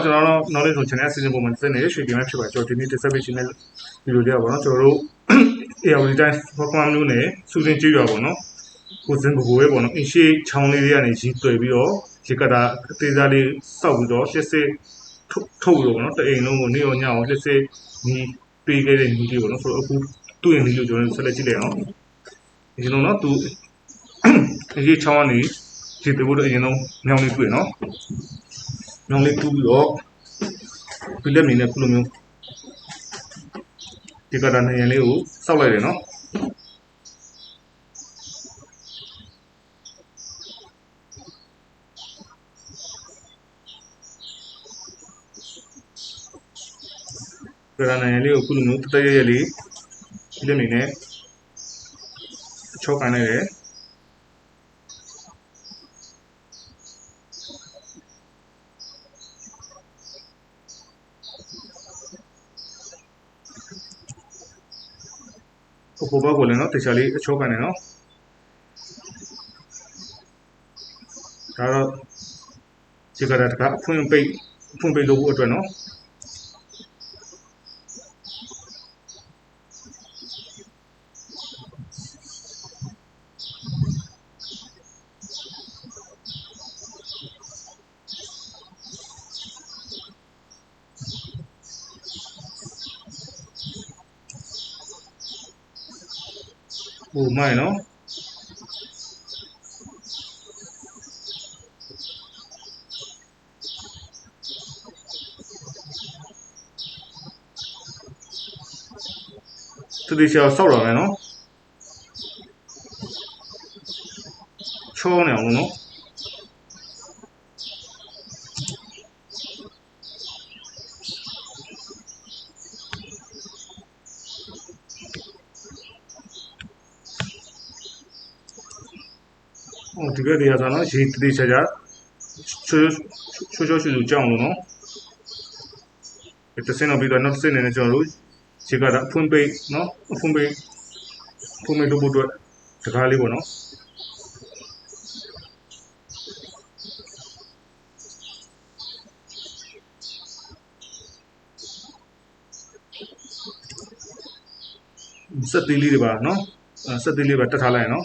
မင်္ဂလာပါကျွန်တော်တို့ knowledge ဆို channel season ပုံမှန်တက်နေရွှေပြည်မဲ့ဖြစ်ပါကျွန်တော်ဒီနေ့ dissertation နဲ့ဗီဒီယိုလေးပါပေါ့နော်ကျွန်တော်တို့ ARD time perform လို့နဲ့စူးစင်ကြည့်ရပါပေါ့နော်ကိုစင်ကိုကိုပဲပေါ့နော်အင်ရှေးချောင်းလေးတွေကနေရီးတွေ့ပြီးတော့ရေကတာအသေးစားလေးစောက်ပြီးတော့ရှစ်စစ်ထုတ်ထုတ်လို့ပေါ့နော်တအိမ်လုံးကိုနေရောညအောင်ရှစ်စစ်ညီပေးခဲ့တဲ့ညီလေးပေါ့နော်ဆိုတော့အခုသူ့ရင်လေးကိုကျွန်တော်ဆက်လက်ကြည့်လိုက်အောင်ဒီလိုနော်သူအရေးချောင်းကနေရေတွေ့ဖို့တော့အရင်ဆုံးမြောင်းလေးတွေ့နော် ညောင်လေးတူးပြီးတော့ဒီလက်နေနဲ့ခုလိုမျိုးဒီကတာနေရလေးကိုစောက်လိုက်တယ်နော်ဒီကတာနေရလေးကိုခုလိုမျိုးတတရရလေးဒီလက်နေနဲ့ချောက်ကန်လိုက်တယ် ဟိုဘက်ကိုလည်းနော်တခြားလေးအချောကန်နေနော်ဒါတော့ဒီကရတကအဖွင့်ပိတ်အဖွင့်ပိတ်လုပ်ဖို့အတွက်နော် ဟိုမိုင်းနော်သူဒီချောဆောက်ရမယ်နော်ချောနေအောင်လို့နော်ဟို ဒီဘက်တွေကဆိုတော့ရေတတိချာချာချွတ်ချွတ်ချွတ်ချွတ်ကြောင်းလို့နော်ဒီတစ်စင်းတော့ပြီးတော့နောက်တစ်စင်းနေနဲ့ကျွန်တော်တို့ခြေကတော့အဖွင့်ပိတ်နော်အဖွင့်ပိတ်အဖွင့်ပိတ်လုပ်ဖို့အတွက်တကားလေးပေါ့နော်စက်သေးလေးတွေပါနော်အဲစက်သေးလေးပါတက်ထားလိုက်ရနော်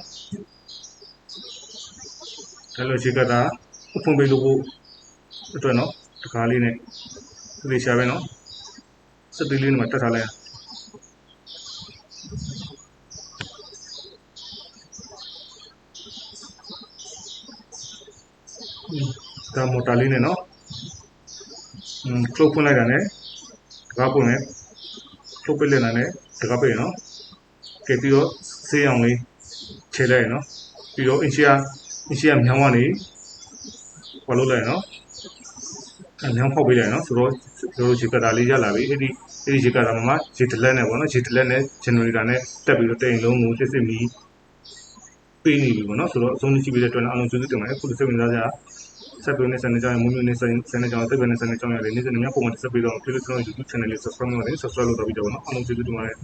ဒါလို့ရှိကတာအဖွင့်ပေးလို့ကိုအတွက်နော်တကားလေးနဲ့ဒီရှာပဲနော်စက်တီးလေးနဲ့မှတက်ထားလိုက်ဒါမော်တာလေးနဲ့နော်ကလုတ်ဖွင့်လိုက်တာနဲ့တကားပုံနဲ့ကလုတ်ပစ်လိုက်တာနဲ့တကားပိတ်နော်ကဲပြီးတော့ဆေးအောင်လေးခြေလိုက်နော်ပြီးတော့အင်ချီယာ အင်ရှီယာမြောင်းကနေဟောလုပ်လိုက်ရနော်အဲမြောင်းဖောက်ပေးလိုက်ရနော်ဆိုတော့ကျွန်တော်ခြေကတာလေးရလာပြီအဲ့ဒီအဲ့ဒီခြေကတာမှာခြေတလက်နဲ့ပေါ့နော်ခြေတလက်နဲ့ generator နဲ့တက်ပြီးတော့တိမ်လုံးကိုစစ်စစ်မီပေးနေပြီပေါ့နော်ဆိုတော့အဆုံးကြည့်ပြီးတဲ့အတွက်လည်းအားလုံးကျေးဇူးတင်ပါတယ်အခုလိုစိတ်ဝင်စားကြဆက်သွယ်နေစနေကြရင်မွေးမြူနေစနေကြအောင်တက်ပဲနေစနေကြအောင်ရတယ်နေ့စဉ်များပုံမှန်တက်ပြီးတော့ Facebook ကျွန်တော် YouTube channel လေး subscribe လုပ်နေ subscribe လုပ်တော့ပြီးတော့နော်အားလုံးကျေးဇူးတင်ပါတယ်